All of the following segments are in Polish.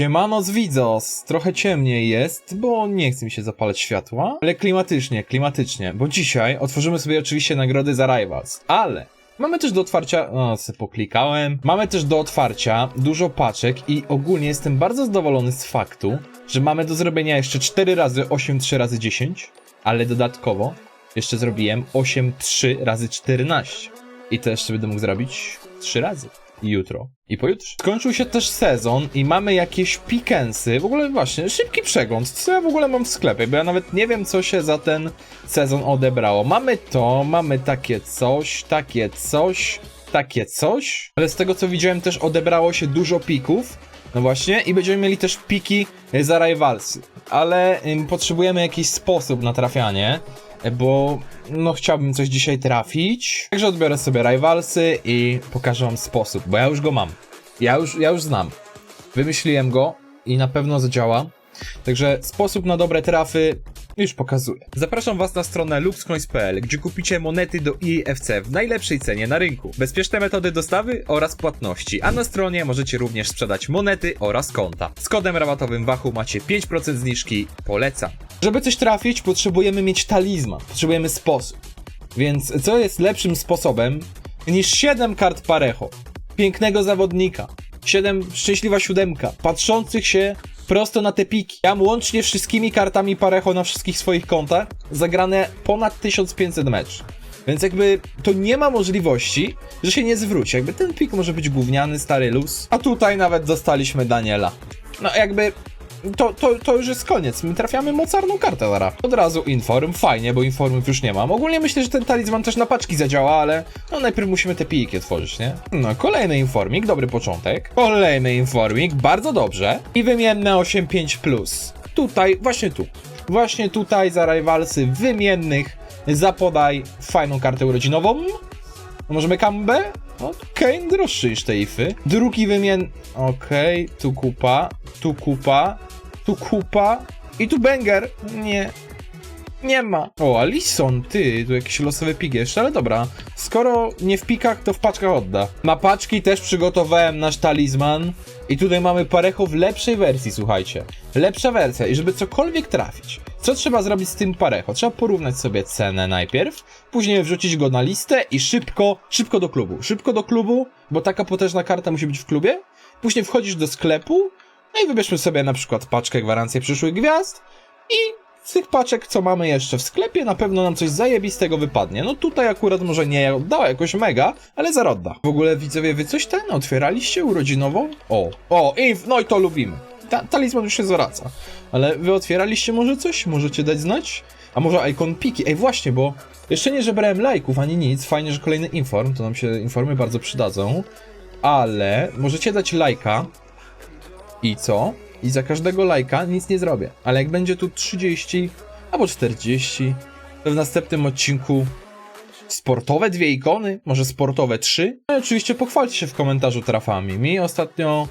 Siemano z widzos, trochę ciemniej jest, bo nie chce mi się zapalać światła, ale klimatycznie, klimatycznie, bo dzisiaj otworzymy sobie oczywiście nagrody za Rivals, ale mamy też do otwarcia, o, se poklikałem, mamy też do otwarcia dużo paczek i ogólnie jestem bardzo zadowolony z faktu, że mamy do zrobienia jeszcze 4 razy 8 3 razy 10, ale dodatkowo jeszcze zrobiłem 8 3 razy 14 i to jeszcze będę mógł zrobić 3 razy i jutro i pojutrze. Skończył się też sezon i mamy jakieś pikensy. W ogóle właśnie, szybki przegląd. Co ja w ogóle mam w sklepie? Bo ja nawet nie wiem, co się za ten sezon odebrało. Mamy to, mamy takie coś, takie coś, takie coś. Ale z tego, co widziałem, też odebrało się dużo pików. No właśnie, i będziemy mieli też piki za Rivalsy. Ale potrzebujemy jakiś sposób na trafianie, bo no chciałbym coś dzisiaj trafić. Także odbiorę sobie Rivalsy i pokażę wam sposób, bo ja już go mam. Ja już, ja już znam. Wymyśliłem go i na pewno zadziała. Także sposób na dobre trafy już pokazuję. Zapraszam Was na stronę luxcoins.pl, gdzie kupicie monety do EFC w najlepszej cenie na rynku. Bezpieczne metody dostawy oraz płatności, a na stronie możecie również sprzedać monety oraz konta. Z kodem rabatowym Wachu macie 5% zniżki, polecam. Żeby coś trafić, potrzebujemy mieć talizman, potrzebujemy sposób. Więc co jest lepszym sposobem niż 7 kart Parejo? Pięknego zawodnika. 7 szczęśliwa siódemka, patrzących się prosto na te piki. Ja mam łącznie wszystkimi kartami Parejo na wszystkich swoich kontach zagrane ponad 1500 mecz. Więc jakby to nie ma możliwości, że się nie zwróci. Jakby ten pik może być gówniany, stary luz. A tutaj nawet dostaliśmy Daniela. No jakby to, to, to już jest koniec. My trafiamy mocarną kartę zaraz. Od razu inform, fajnie, bo informów już nie mam. Ogólnie myślę, że ten talizman też na paczki zadziała, ale no najpierw musimy te pijki otworzyć, nie? No, kolejny informik, dobry początek. Kolejny informik, bardzo dobrze. I wymienne 8.5+. Tutaj, właśnie tu. Właśnie tutaj za rivalsy wymiennych zapodaj fajną kartę urodzinową. No Możemy kambę? Okej, droższy niż te ify. Drugi wymien... Okej, tu kupa, tu kupa, tu kupa i tu banger. Nie. Nie ma. O, Alison, ty, tu jakiś losowy pik jeszcze, ale dobra. Skoro nie w pikach, to w paczkach odda. Na paczki też przygotowałem nasz talizman. I tutaj mamy parecho w lepszej wersji, słuchajcie. Lepsza wersja. I żeby cokolwiek trafić, co trzeba zrobić z tym parecho? Trzeba porównać sobie cenę najpierw, później wrzucić go na listę i szybko, szybko do klubu. Szybko do klubu, bo taka potężna karta musi być w klubie. Później wchodzisz do sklepu, no i wybierzmy sobie na przykład paczkę gwarancję przyszłych gwiazd i z tych paczek, co mamy jeszcze w sklepie, na pewno nam coś zajebistego wypadnie. No tutaj akurat może nie oddała jakoś mega, ale zarodda. W ogóle widzowie, wy coś ten otwieraliście urodzinową? O, o, inf, no i to lubimy. Ta, talizman już się zwraca. Ale wy otwieraliście może coś? Możecie dać znać? A może Icon Piki? Ej, właśnie, bo jeszcze nie żebrałem lajków ani nic. Fajnie, że kolejny inform, to nam się informy bardzo przydadzą. Ale możecie dać lajka i co? I za każdego lajka nic nie zrobię. Ale jak będzie tu 30 albo 40, to w następnym odcinku sportowe dwie ikony, może sportowe trzy. No i oczywiście pochwalcie się w komentarzu trafami. Mi ostatnio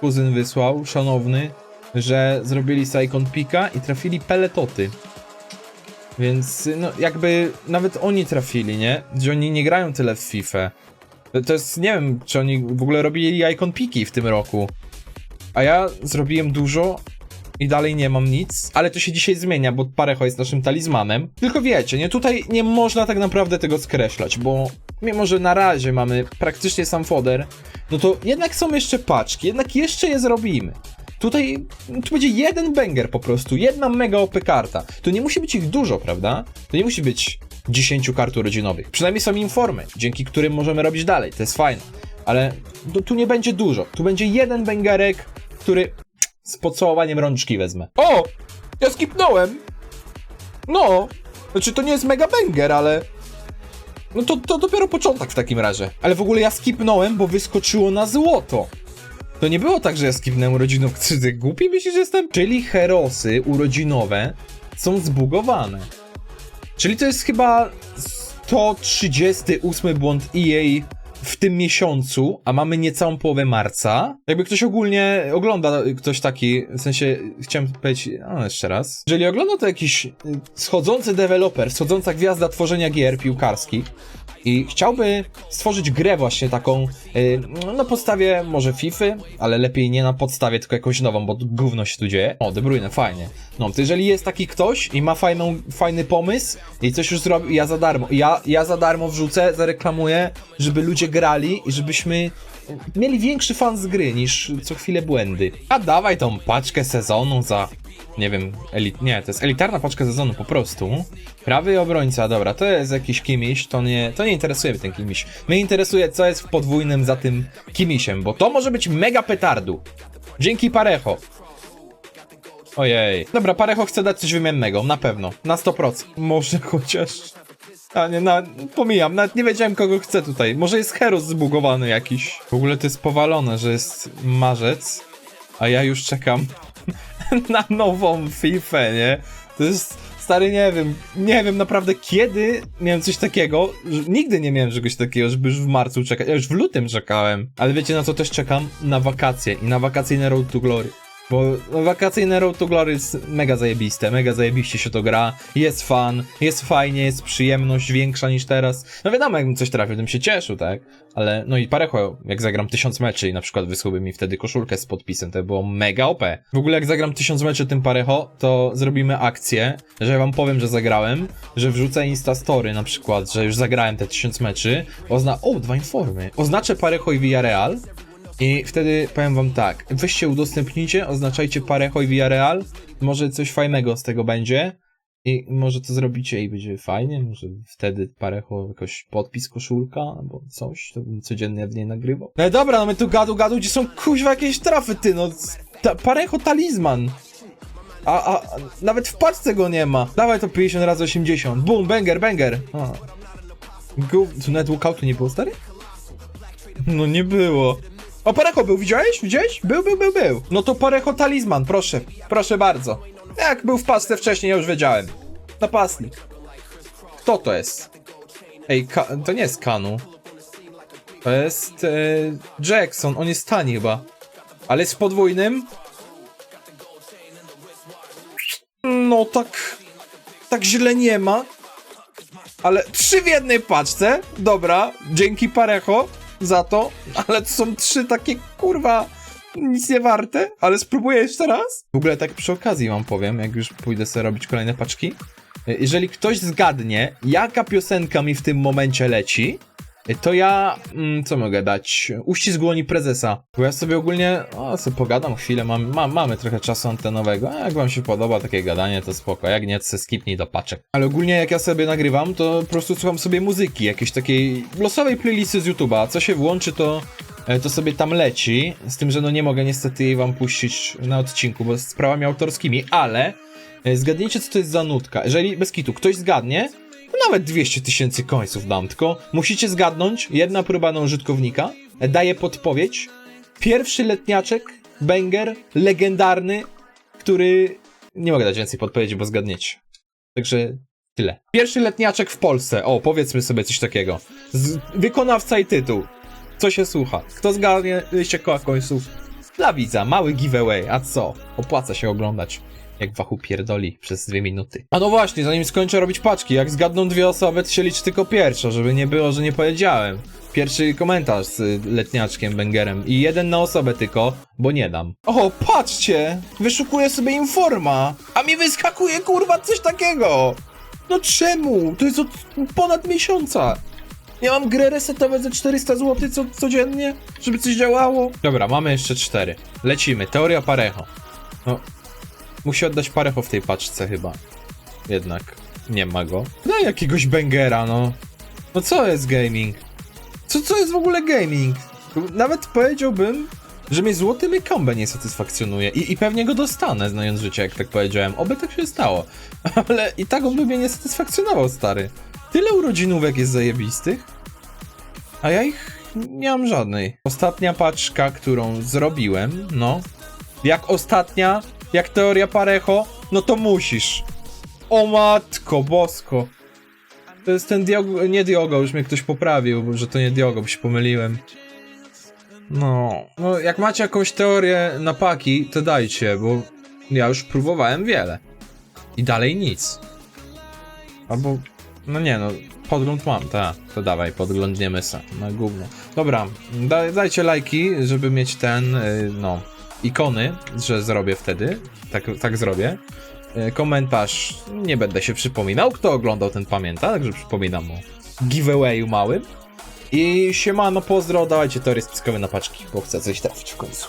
kuzyn wysłał, szanowny, że zrobili z Icon Pika i trafili peletoty. Więc no jakby nawet oni trafili, nie? Że oni nie grają tyle w FIFA. To jest, nie wiem, czy oni w ogóle robili Icon Piki w tym roku. A ja zrobiłem dużo i dalej nie mam nic, ale to się dzisiaj zmienia, bo Parecho jest naszym talizmanem. Tylko wiecie, nie, tutaj nie można tak naprawdę tego skreślać, bo mimo, że na razie mamy praktycznie sam foder, no to jednak są jeszcze paczki, jednak jeszcze je zrobimy. Tutaj tu będzie jeden banger po prostu, jedna mega OP karta. To nie musi być ich dużo, prawda? To nie musi być 10 kart urodzinowych. Przynajmniej są informy, dzięki którym możemy robić dalej, to jest fajne. Ale tu, nie będzie dużo, tu będzie jeden bangerek, który z pocałowaniem rączki wezmę. O! Ja skipnąłem! No! Znaczy to nie jest mega banger, ale... No to, to dopiero początek w takim razie. Ale w ogóle ja skipnąłem, bo wyskoczyło na złoto. To nie było tak, że ja skipnąłem urodzinów. Czy ty głupi myślisz, że jestem? Czyli herosy urodzinowe są zbugowane. Czyli to jest chyba 138 błąd EA w tym miesiącu, a mamy niecałą połowę marca. Jakby ktoś ogólnie ogląda, ktoś taki, w sensie chciałem powiedzieć, no jeszcze raz. Jeżeli ogląda to jakiś y, schodzący deweloper, schodząca gwiazda tworzenia gier piłkarskich, i chciałby stworzyć grę właśnie taką y, no, na podstawie może Fify, ale lepiej nie na podstawie, tylko jakąś nową, bo gówno się tu dzieje. O, De Bruyne, fajnie. No, to jeżeli jest taki ktoś i ma fajną, fajny pomysł i coś już zrobił, ja za darmo, ja, ja za darmo wrzucę, zareklamuję, żeby ludzie grali i żebyśmy mieli większy fan z gry niż co chwilę błędy. A dawaj tą paczkę sezonu za nie wiem, elit, nie, to jest elitarna paczka sezonu po prostu. Prawy obrońca, dobra, to jest jakiś kimiś, to nie, to nie interesuje mnie ten kimiś. Mnie interesuje, co jest w podwójnym za tym kimisiem, bo to może być mega petardu. Dzięki Parecho. Ojej. Dobra, Parecho chce dać coś wymiennego, na pewno, na 100%. Może chociaż... A nie, na, pomijam, nawet nie wiedziałem kogo chcę tutaj. Może jest Heros zbugowany jakiś. W ogóle to jest powalone, że jest marzec, a ja już czekam na nową FIFA, nie? To jest, stary, nie wiem, nie wiem naprawdę kiedy miałem coś takiego, nigdy nie miałem czegoś takiego, żeby już w marcu czekać, ja już w lutym czekałem, ale wiecie na co też czekam? Na wakacje i na wakacyjne Road to Glory. Bo wakacyjne Road to Glory jest mega zajebiste, mega zajebiście się to gra, jest fan, jest fajnie, jest przyjemność większa niż teraz. No wiadomo, jakbym coś trafił, bym się cieszył, tak? Ale, no i parecho, jak zagram tysiąc meczy i na przykład wysłałby mi wtedy koszulkę z podpisem, to by było mega OP. W ogóle jak zagram tysiąc meczy tym parecho, to zrobimy akcję, że ja wam powiem, że zagrałem, że wrzucę Instastory na przykład, że już zagrałem te tysiąc meczy, ozna... O, dwa informy. Oznaczę parecho i Villarreal, i wtedy powiem wam tak, weźcie udostępnijcie, oznaczajcie Parejo i Villarreal, może coś fajnego z tego będzie i może to zrobicie i będzie fajnie, może wtedy Parejo jakoś podpis koszulka albo coś, to bym codziennie w niej nagrywał. No dobra, no my tu gadu gadu, gdzie są kuźwa jakieś trafy, ty no, ta, Parejo talizman. A, a nawet w paczce go nie ma. Dawaj to 50 razy 80. Boom, banger, banger. A. Go, tu nawet walkoutu nie było, stary? No nie było. O, Parecho był, widziałeś? Widziałeś? Był, był, był, był. No to Parecho talizman, proszę. Proszę bardzo. Jak był w pasce wcześniej, ja już wiedziałem. Napastnik. Kto to jest? Ej, to nie jest Kanu. To jest e, Jackson, on jest tani chyba. Ale z podwójnym? No tak... Tak źle nie ma. Ale trzy w jednej paczce. Dobra, dzięki Parecho za to, ale to są trzy takie kurwa nic nie warte, ale spróbuję jeszcze raz. W ogóle tak przy okazji wam powiem, jak już pójdę sobie robić kolejne paczki. Jeżeli ktoś zgadnie, jaka piosenka mi w tym momencie leci, to ja, mm, co mogę dać? Uścisk dłoni prezesa. Bo ja sobie ogólnie, o, sobie pogadam chwilę, mam, mam, mamy trochę czasu antenowego, a jak wam się podoba takie gadanie, to spoko, jak nie, to se skipnij do paczek. Ale ogólnie jak ja sobie nagrywam, to po prostu słucham sobie muzyki, jakiejś takiej losowej playlisty z YouTube'a, co się włączy, to e, to sobie tam leci, z tym, że no nie mogę niestety jej wam puścić na odcinku, bo z sprawami autorskimi, ale e, zgadnijcie, co to jest za nutka. Jeżeli, bez kitu, ktoś zgadnie, nawet 200 tysięcy końców dam, tylko musicie zgadnąć, jedna próba na użytkownika, daje podpowiedź, pierwszy letniaczek, banger, legendarny, który... Nie mogę dać więcej podpowiedzi, bo zgadniecie. Także tyle. Pierwszy letniaczek w Polsce, o, powiedzmy sobie coś takiego. Z... Wykonawca i tytuł. Co się słucha? Kto zgadnie, się koła końców? Dla widza, mały giveaway, a co? Opłaca się oglądać jak wachu pierdoli przez dwie minuty. A no właśnie, zanim skończę robić paczki, jak zgadną dwie osoby, to się liczy tylko pierwsza, żeby nie było, że nie powiedziałem. Pierwszy komentarz z letniaczkiem Bengerem i jeden na osobę tylko, bo nie dam. O, patrzcie! Wyszukuję sobie informa, a mi wyskakuje kurwa coś takiego! No czemu? To jest od ponad miesiąca. Ja mam grę resetować za 400 zł co, codziennie, żeby coś działało. Dobra, mamy jeszcze cztery. Lecimy. Teoria Parejo. No, Musi oddać parecho w tej paczce chyba. Jednak nie ma go. Daj jakiegoś bangera, no. No co jest gaming? Co, co jest w ogóle gaming? Nawet powiedziałbym, że mnie złoty mykombe nie satysfakcjonuje I, i pewnie go dostanę, znając życie, jak tak powiedziałem. Oby tak się stało. Ale i tak on by mnie nie satysfakcjonował, stary. Tyle urodzinówek jest zajebistych, a ja ich nie mam żadnej. Ostatnia paczka, którą zrobiłem, no. Jak ostatnia, jak teoria Parecho, no to musisz. O matko, bosko. To jest ten Diogo, nie Diogo, już mnie ktoś poprawił, że to nie Diogo, bo się pomyliłem. No, no jak macie jakąś teorię na paki, to dajcie, bo ja już próbowałem wiele. I dalej nic. Albo, no nie no, podgląd mam, tak. To dawaj, podglądniemy se. Na gówno. Dobra, da, dajcie lajki, żeby mieć ten, y, no, ikony, że zrobię wtedy. Tak, tak zrobię. Y, Komentarz, nie będę się przypominał. Kto oglądał, ten pamięta, także przypominam o giveawayu małym. I siemano, pozdro, dawajcie teorie spiskowe na paczki, bo chcę coś trafić w końcu.